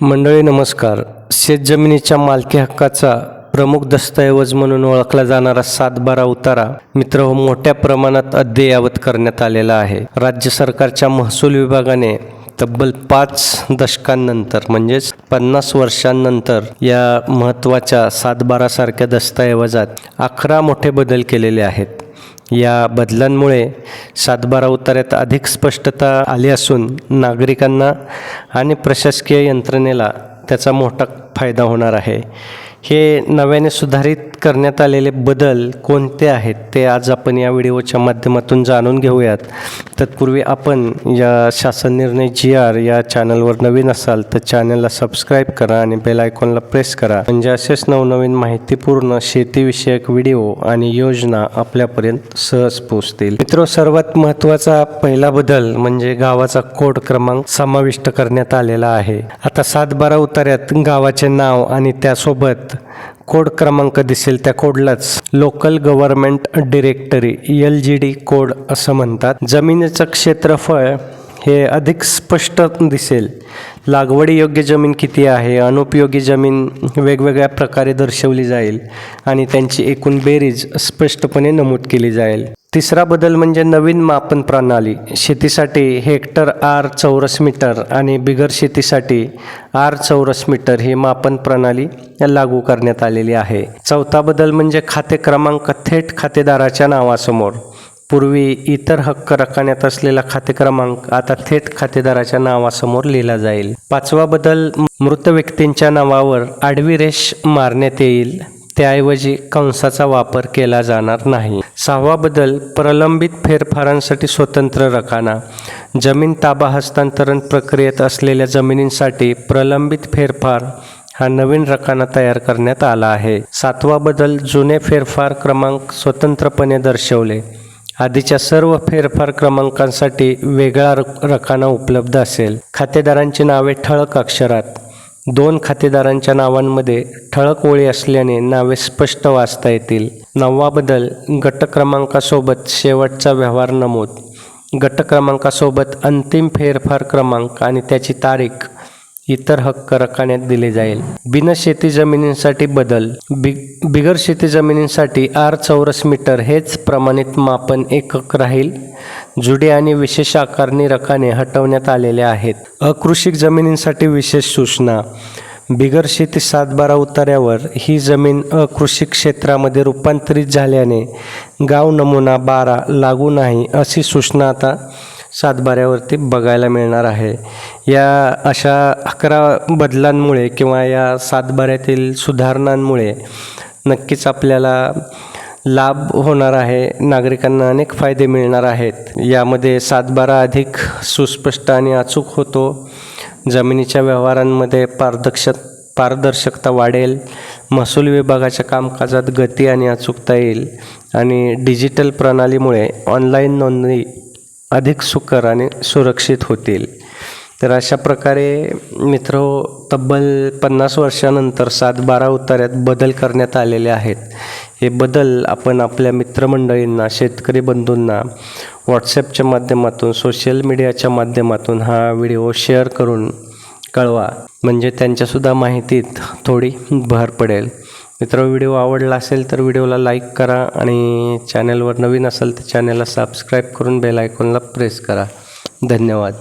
मंडळी नमस्कार. शेतजमिनीच्या मालकी हक्काचा प्रमुख दस्तऐवज म्हणून ओळखला जाणारा सातबारा उतारा मित्र हो मोठ्या प्रमाणात अद्ययावत करण्यात आलेला आहे. राज्य सरकारच्या महसूल विभागाने तब्बल पाच दशकांनंतर म्हणजेच पन्नास वर्षांनंतर या महत्त्वाच्या सातबारासारख्या दस्तऐवजात अकरा मोठे बदल केलेले आहेत. या बदलांमुळे सातबारा उतार्यात अधिक स्पष्टता आली असून नागरिकांना आणि प्रशासकीय यंत्रणेला त्याचा मोठा फायदा होणार आहे. हे नव्याने सुधारित करण्यात आलेले बदल कोणते आहेत ते आज आपण या व्हिडिओच्या माध्यमातून जाणून घेऊयात. तत्पूर्वी आपण या शासन निर्णय जी आर या चॅनलवर नवीन असाल तर चॅनलला सबस्क्राईब करा आणि बेल आयकॉनला प्रेस करा. म्हणजे असेच नवनवीन माहितीपूर्ण शेतीविषयक व्हिडिओ आणि योजना आपल्यापर्यंत सहज पोहोचतील. मित्र सर्वात महत्त्वाचा पहिला बदल म्हणजे गावाचा कोड क्रमांक समाविष्ट करण्यात आलेला आहे. आता सात बारा उतार्यात गावाचे नाव आणि त्यासोबत कोड क्रमांक दिसेल त्या कोडलाच. Local government directory L G D code असं म्हणतात. जमिनीचं क्षेत्रफळ हे अधिक स्पष्ट दिसेल. लागवडी योग्य जमीन किती आहे? अनुपयोगी जमीन वेगवेगळ्या प्रकारे दर्शवली जाईल आणि त्यांची एकूण बेरीज स्पष्टपणे नमूद केली जाईल. तिसरा बदल म्हणजे नवीन मापन प्रणाली. शेतीसाठी हेक्टर आर चौरस मीटर आणि बिगर शेतीसाठी आर चौरस मीटर ही मापन प्रणाली लागू करण्यात आलेली आहे. चौथा बदल म्हणजे खाते क्रमांक थेट खातेदाराच्या नावासमोर. पूर्वी इतर हक्क रखाण्यात असलेला खाते क्रमांक आता थेट खातेदाराच्या नावासमोर लिहिला जाईल. पाचवा बदल मृत व्यक्तींच्या नावावर आडवी रेष मारण्यात येईल. त्याऐवजी कंसाचा वापर केला जाणार नाही. सहावा बदल प्रलंबित फेरफारांसाठी स्वतंत्र रकाना जमीन ताबा हस्तांतरण प्रक्रियेत असलेल्या जमिनींसाठी प्रलंबित फेरफार हा नवीन रकाना तयार करण्यात आला आहे. सातवा बदल जुने फेरफार क्रमांक स्वतंत्रपणे दर्शवले. आधीच्या सर्व फेरफार क्रमांकांसाठी वेगळा रकाना उपलब्ध असेल. खातेदारांची नावे ठळक अक्षरात. दोन खातेदारांच्या नावांमध्ये ठळक ओळी असल्याने नावे स्पष्ट वाचता येतील. नववा बदल गट क्रमांकासोबत शेवटचा व्यवहार नमूद. गट क्रमांकासोबत अंतिम फेरफार क्रमांक आणि त्याची तारीख. इतर हक्क रकान्यात दिले जाईल. बिनशेती जमिनींसाठी बदल. बि बिगर शेती जमिनींसाठी आर चौरस मीटर हेच प्रमाणित मापन एकक राहील. जुडे आणि विशेष आकारणी रकाने हटवण्यात आलेले आहेत. अकृषिक जमिनींसाठी विशेष सूचना. बिगर शेती सातबारा उतार्यावर ही जमीन अकृषी क्षेत्रामध्ये रूपांतरित झाल्याने गाव नमुना बारा लागू नाही अशी सूचना आता सातबाऱ्यावरती बघायला मिळणार आहे. या अशा अकरा बदलांमुळे किंवा या सातबाऱ्यातील सुधारणांमुळे नक्कीच आपल्याला लाभ होणार आहे नागरिकांना अनेक फायदे मिळणार आहेत. यामध्ये सातबारा अधिक सुस्पष्ट आणि अचूक होतो. जमिनीच्या व्यवहारांमध्ये पारदर्शक पारदर्शकता वाढेल. महसूल विभागाच्या कामकाजात गती आणि अचूकता येईल. आणि डिजिटल प्रणालीमुळे ऑनलाईन नोंदणी अधिक सुकर आणि सुरक्षित होतील. तर अशा प्रकारे मित्र हो, तब्बल पन्नास वर्षानंतर सात बारा उतार्यात बदल करण्यात आलेले आहेत. हे बदल आपण आपल्या मित्रमंडळींना शेतकरी बंधूंना व्हॉट्सॲपच्या माध्यमातून सोशल मीडियाच्या माध्यमातून हा व्हिडिओ शेअर करून कळवा. म्हणजे त्यांच्यासुद्धा माहितीत थोडी भर पडेल. मित्र व्हिडिओ आवडला असेल तर व्हिडिओला लाईक करा आणि चॅनलवर नवीन असेल तर चॅनलला सबस्क्राईब करून बेल आयकॉनला प्रेस करा. धन्यवाद.